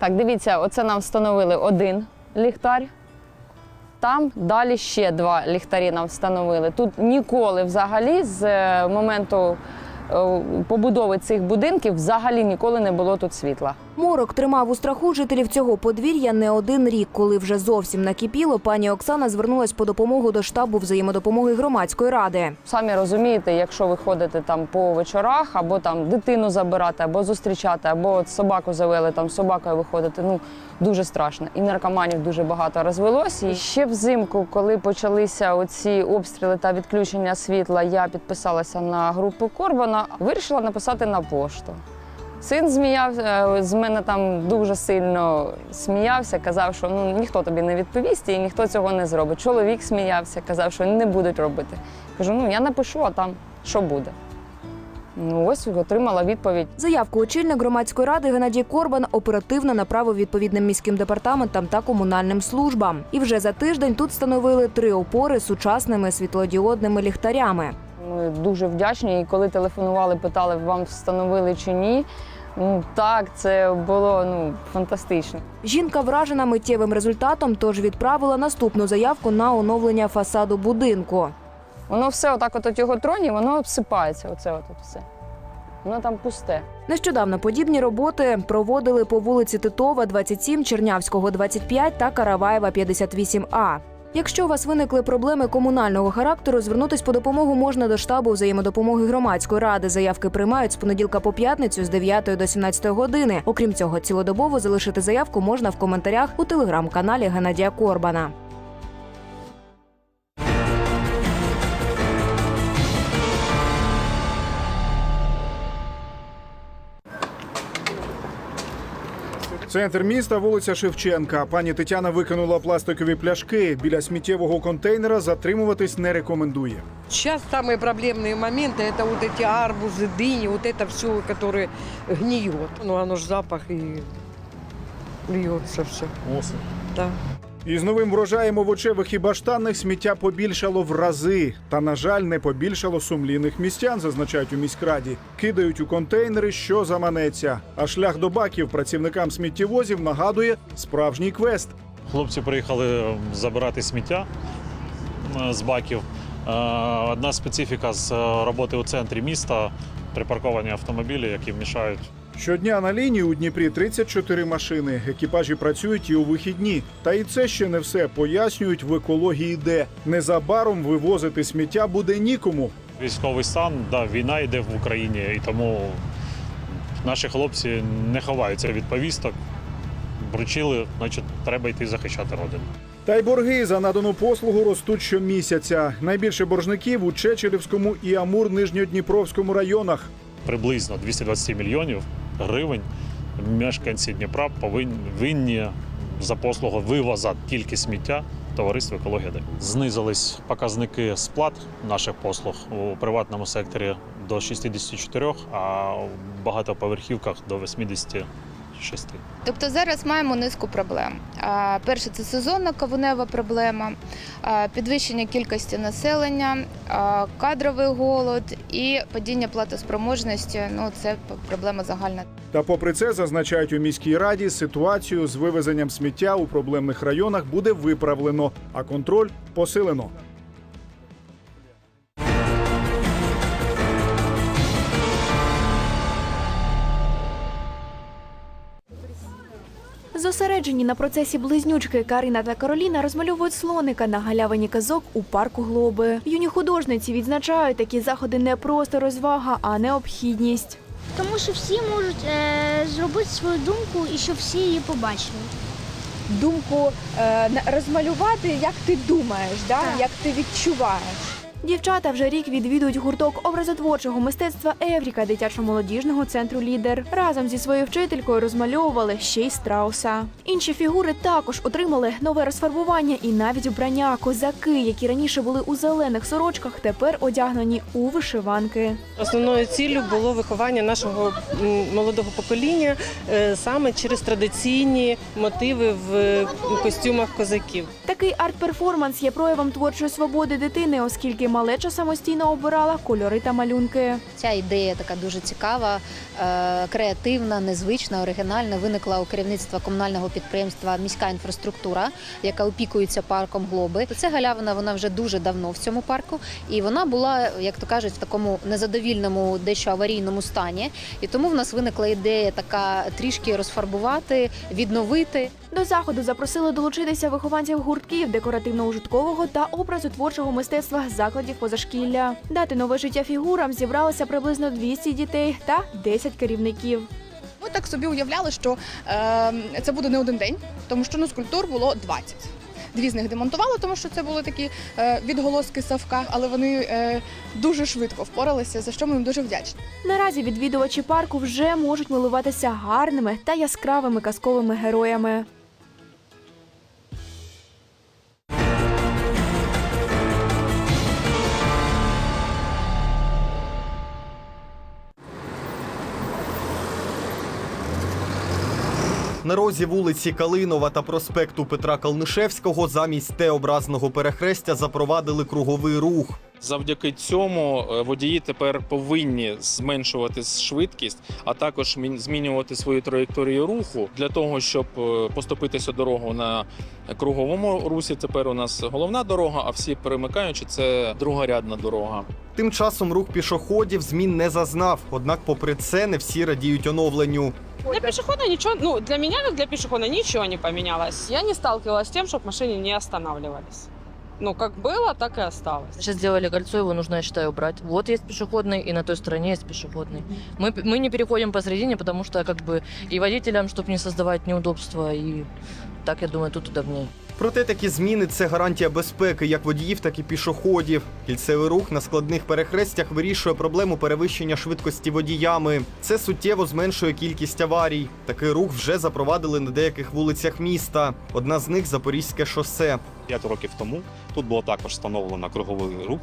Так, дивіться, оце нам встановили один ліхтар. Там далі ще два ліхтарі нам встановили. Тут ніколи взагалі з е, моменту е, побудови цих будинків взагалі ніколи не було тут світла. Морок тримав у страху жителів цього подвір'я не один рік. Коли вже зовсім накипіло, пані Оксана звернулась по допомогу до штабу взаємодопомоги громадської ради. Самі розумієте, якщо ви ходите там по вечорах, або там дитину забирати, або зустрічати, або от собаку завели, там собакою виходити, ну дуже страшно. І наркоманів дуже багато розвелось. І ще взимку, коли почалися оці обстріли та відключення світла, я підписалася на групу Корбана, вирішила написати на пошту. Син зміявся з мене там дуже сильно сміявся, казав, що ну ніхто тобі не відповість і ніхто цього не зробить. Чоловік сміявся, казав, що не будуть робити. Кажу, ну я напишу, а там що буде. Ну ось отримала відповідь. Заявку очільник громадської ради Геннадій Корбан оперативно направив відповідним міським департаментам та комунальним службам. І вже за тиждень тут встановили три опори з сучасними світлодіодними ліхтарями. Ми дуже вдячні. І коли телефонували, питали, вам встановили чи ні. Ну так, це було ну фантастично. Жінка вражена миттєвим результатом, тож відправила наступну заявку на оновлення фасаду будинку. Воно все отак, от, от його троні, воно обсипається. Оце от, от все. Воно там пусте. Нещодавно подібні роботи проводили по вулиці Титова, 27, Чернявського, 25 та Караваєва, 58А. Якщо у вас виникли проблеми комунального характеру, звернутись по допомогу можна до штабу взаємодопомоги громадської ради. Заявки приймають з понеділка по п'ятницю з 9 до 17 години. Окрім цього, цілодобово залишити заявку можна в коментарях у телеграм-каналі Геннадія Корбана. Центр міста, вулиця Шевченка. Пані Тетяна викинула пластикові пляшки. Біля сміттєвого контейнера затримуватись не рекомендує. Сейчас самые проблемные моменты это вот эти арбузы, дыни, вот это все, которое гниет. Ну, оно ж запах и льется все. Да. Із новим врожаєм овочевих і баштанних сміття побільшало в рази. Та, на жаль, не побільшало сумлінних містян, зазначають у міськраді. Кидають у контейнери, що заманеться. А шлях до баків працівникам сміттєвозів нагадує справжній квест. Хлопці приїхали забирати сміття е, з баків. Е, Одна специфіка з е, роботи у центрі міста припарковані автомобілі, які мішають. Щодня на лінії у Дніпрі 34 машини. Екіпажі працюють і у вихідні. Та і це ще не все. Пояснюють в екології де. Незабаром вивозити сміття буде нікому. Військовий стан, да, війна йде в Україні, і тому наші хлопці не ховаються від повісток. Вручили, значить, треба йти захищати родину. Та й борги за надану послугу ростуть щомісяця. Найбільше боржників у Чечерівському і Амур-Нижньодніпровському районах. Приблизно 220 мільйонів гривень мешканці Дніпра повинні за послугу вивоза тільки сміття товариству екологія. Знизились показники сплат наших послуг у приватному секторі до 64, а в багатоповерхівках до 86. Тобто зараз маємо низку проблем. А, Перше це сезонна кавунева проблема, підвищення кількості населення, кадровий голод і падіння платоспроможності. Ну це проблема загальна. Та попри це зазначають у міській раді, ситуацію з вивезенням сміття у проблемних районах буде виправлено, а контроль посилено. Зосереджені на процесі близнючки Карина та Кароліна розмальовують слоника на галявині казок у парку Глоби. Юні художниці відзначають такі заходи не просто розвага, а необхідність. Тому що всі можуть е, зробити свою думку і щоб всі її побачили. думку е, на- розмалювати, як ти думаєш, да? Так. як ти відчуваєш. Дівчата вже рік відвідують гурток образотворчого мистецтва Евріка дитячо-молодіжного центру Лідер. Разом зі своєю вчителькою розмальовували ще й страуса. Інші фігури також отримали нове розфарбування і навіть вбрання. Козаки, які раніше були у зелених сорочках, тепер одягнені у вишиванки. Основною ціллю було виховання нашого молодого покоління е, саме через традиційні мотиви в костюмах козаків. Такий арт-перформанс є проявом творчої свободи дитини, оскільки малеча самостійно обирала кольори та малюнки. Ця ідея така дуже цікава, е, креативна, незвична, оригінальна. Виникла у керівництва комунального підприємства Міська інфраструктура, яка опікується парком Глоби. Це галявина, вона вже дуже давно в цьому парку, і вона була, як то кажуть, в такому незадовільному, дещо аварійному стані. І тому в нас виникла ідея така трішки розфарбувати, відновити. До заходу запросили долучитися вихованців гуртків декоративно-ужиткового та образотворчого мистецтва закладів позашкілля. Дати нове життя фігурам зібралося приблизно 200 дітей та 10 керівників. Ми так собі уявляли, що е, це буде не один день, тому що ну, скульптур було 20. Дві з них демонтували, тому що це були такі е, відголоски Савка, але вони е, дуже швидко впоралися, за що ми їм дуже вдячні. Наразі відвідувачі парку вже можуть милуватися гарними та яскравими казковими героями. На розі вулиці Калинова та проспекту Петра Калнишевського замість Т-образного перехрестя запровадили круговий рух. Завдяки цьому е, водії тепер повинні зменшувати швидкість, а також змінювати свою траєкторію руху для того, щоб е, поступитися дорогу на круговому русі. Тепер у нас головна дорога, а всі перемикаючі це другорядна дорога. Тим часом рух пішоходів змін не зазнав. Однак, попри це, не всі радіють оновленню. Для пешехода ничего, ну, для меня, как для пешехода, ничего не поменялось. Я не сталкивалась с тем, чтобы машины не останавливались. Ну, как было, так и осталось. Сейчас сделали кольцо, его нужно, я считаю, убрать. Вот есть пешеходный, и на той стороне есть пешеходный. Мы, мы не переходим посередине, потому что как бы и водителям, чтобы не создавать неудобства, и так, я думаю, тут удобнее. Проте такі зміни це гарантія безпеки як водіїв, так і пішоходів. Кільцевий рух на складних перехрестях вирішує проблему перевищення швидкості водіями. Це суттєво зменшує кількість аварій. Такий рух вже запровадили на деяких вулицях міста. Одна з них Запорізьке шосе. П'ять років тому тут було також встановлено круговий рух,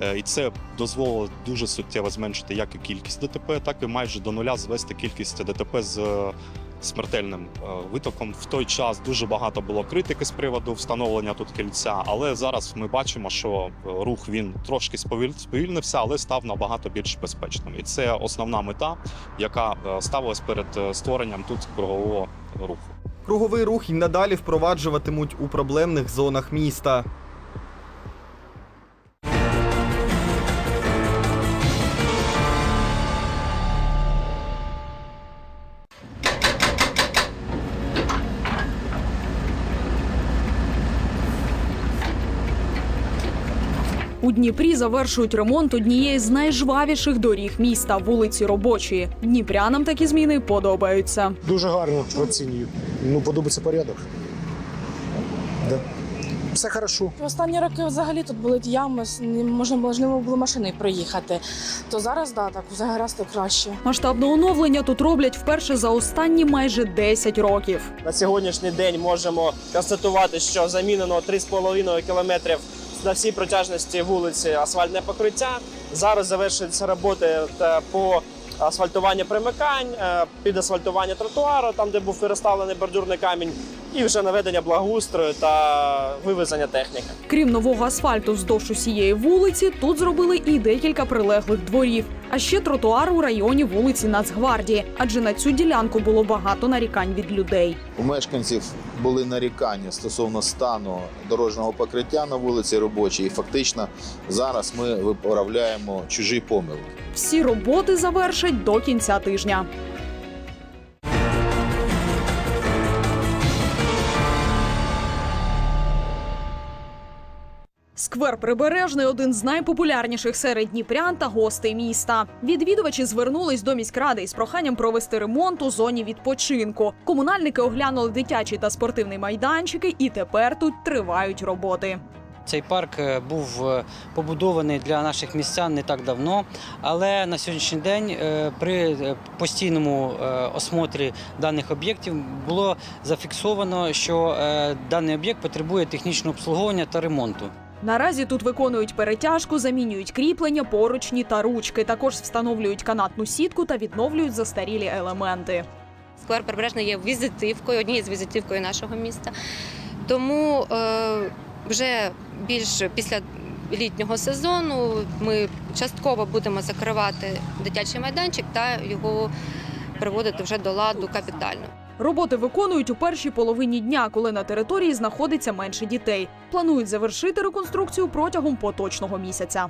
е, і це дозволило дуже суттєво зменшити як і кількість ДТП, так і майже до нуля звести кількість ДТП з е, смертельним е, витоком. В той час дуже багато було критики з приводу встановлення тут кільця, але зараз ми бачимо, що е, рух він трошки сповіль- сповільнився, але став набагато більш безпечним. І це основна мета, яка е, ставилась перед створенням тут кругового руху. Круговий рух і надалі впроваджуватимуть у проблемних зонах міста. У Дніпрі завершують ремонт однієї з найжвавіших доріг міста вулиці Робочої. Дніпрянам такі зміни подобаються. Дуже гарно оцінюю. Ну, подобається порядок. Да. Все хорошо. Останні роки взагалі тут були ями, не можна було ж не було машини проїхати. То зараз да, так взагалі то краще. Масштабне оновлення тут роблять вперше за останні майже 10 років. На сьогоднішній день можемо констатувати, що замінено 3,5 кілометрів на всій протяжності вулиці асфальтне покриття. Зараз завершуються роботи та по асфальтуванню примикань, е, під асфальтування тротуару, там де був переставлений бордюрний камінь, і вже наведення благоустрою та вивезення техніки. Крім нового асфальту вздовж усієї вулиці, тут зробили і декілька прилеглих дворів. А ще тротуар у районі вулиці Нацгвардії, адже на цю ділянку було багато нарікань від людей. У мешканців були нарікання стосовно стану дорожнього покриття на вулиці робочій. І фактично зараз ми виправляємо чужі помилки. Всі роботи завершать до кінця тижня. Сквер Прибережний один з найпопулярніших серед дніпрян та гостей міста. Відвідувачі звернулись до міськради із проханням провести ремонт у зоні відпочинку. Комунальники оглянули дитячий та спортивний майданчики, і тепер тут тривають роботи. Цей парк е, був е, побудований для наших містян не так давно, але на сьогоднішній день е, при постійному осмотрі даних об'єктів було зафіксовано, що даний об'єкт потребує технічного обслуговування та ремонту. Наразі тут виконують перетяжку, замінюють кріплення, поручні та ручки. Також встановлюють канатну сітку та відновлюють застарілі елементи. Сквер Прибережний є візитивкою, однією з візитивкою нашого міста. Тому е, вже більш після літнього сезону ми частково будемо закривати дитячий майданчик та його приводити вже до ладу капітально. Роботи виконують у першій половині дня, коли на території знаходиться менше дітей. Планують завершити реконструкцію протягом поточного місяця.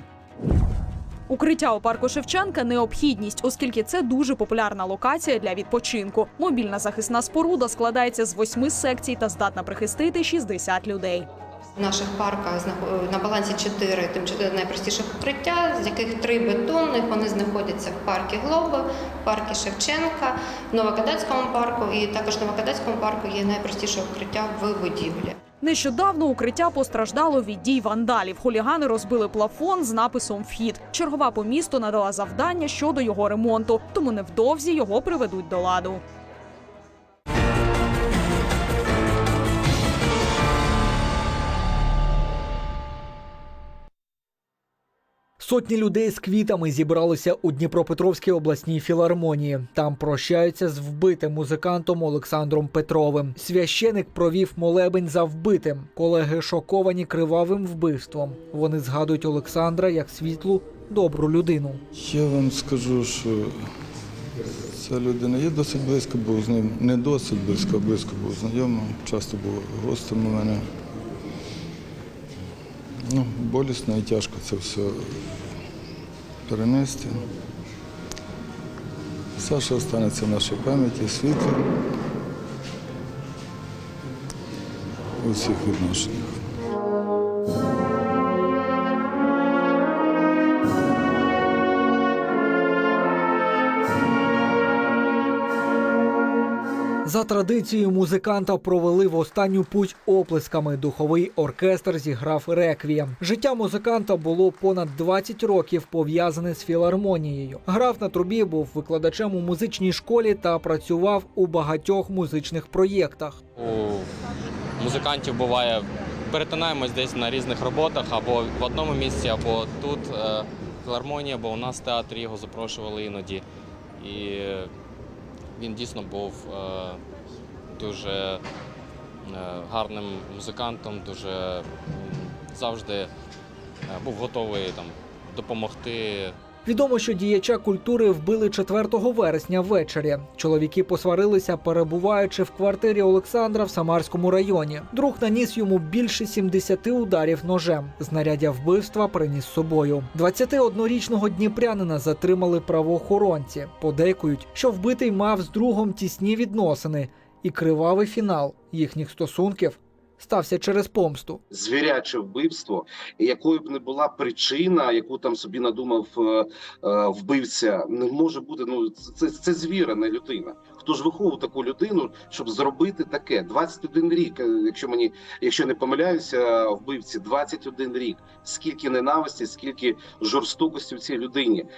Укриття у парку Шевченка необхідність, оскільки це дуже популярна локація для відпочинку. Мобільна захисна споруда складається з восьми секцій та здатна прихистити 60 людей. В наших парках знахо- на балансі чотири найпростіших укриття, з яких три бетонних. Вони знаходяться в парку Глоби, в парку Шевченка, Новокадацькому парку. І також в Новокадацькому парку є найпростіше укриття в будівлі. Нещодавно укриття постраждало від дій вандалів. Хулігани розбили плафон з написом Вхід. Чергова по місту надала завдання щодо його ремонту, тому невдовзі його приведуть до ладу. Сотні людей з квітами зібралися у Дніпропетровській обласній філармонії. Там прощаються з вбитим музикантом Олександром Петровим. Священик провів молебень за вбитим. Колеги шоковані кривавим вбивством. Вони згадують Олександра як світлу, добру людину. Я вам скажу, що ця людина, я досить близько був з ним, не досить близько, а близько був знайомим, часто був гостем у мене. Ну, болісно і тяжко це все перенести. Саша останеться в нашій пам'яті світлим у всіх відношеннях. За традицією музиканта провели в останню путь оплесками. Духовий оркестр зіграв реквієм. Життя музиканта було понад 20 років пов'язане з філармонією. Грав на трубі, був викладачем у музичній школі та працював у багатьох музичних проєктах. У музикантів буває перетинаємось десь на різних роботах або в одному місці, або тут е, філармонія, або у нас в театрі його запрошували іноді. І він дійсно був е, дуже е, гарним музикантом, дуже завжди е, був готовий там, допомогти. Відомо, що діяча культури вбили 4 вересня ввечері. Чоловіки посварилися, перебуваючи в квартирі Олександра в Самарському районі. Друг наніс йому більше 70 ударів ножем. Знаряддя вбивства приніс з собою. 21-річного дніпрянина затримали правоохоронці. Подейкують, що вбитий мав з другом тісні відносини, і кривавий фінал їхніх стосунків стався через помсту. звіряче вбивство, якою б не була причина, яку там собі надумав е, е, вбивця, не може бути. Ну це, це звіра, не людина. Хто ж виховував таку людину, щоб зробити таке? 21 рік, е, якщо мені, якщо не помиляюся, вбивці 21 рік. Скільки ненависті, скільки жорстокості в цій людині е,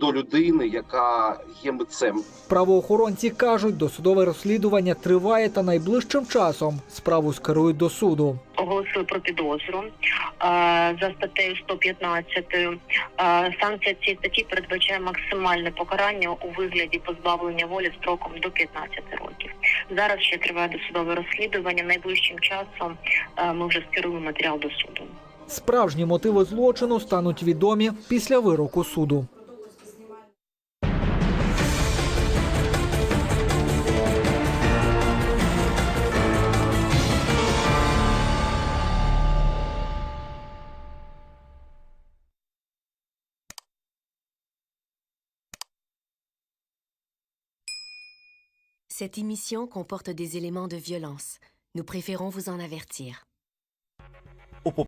до людини, яка є митцем. Правоохоронці кажуть, досудове розслідування триває та найближчим часом справу скерують до суду. Оголосили про підозру е, за статтею 115. Е, Санкція цієї статті передбачає максимальне покарання у вигляді позбавлення волі строком до 15 років. Зараз ще триває досудове розслідування. Найближчим часом е, ми вже скеруємо матеріал до суду. Справжні мотиви злочину стануть відомі після вироку суду. Cette émission comporte des éléments de violence. Nous préférons vous en avertir.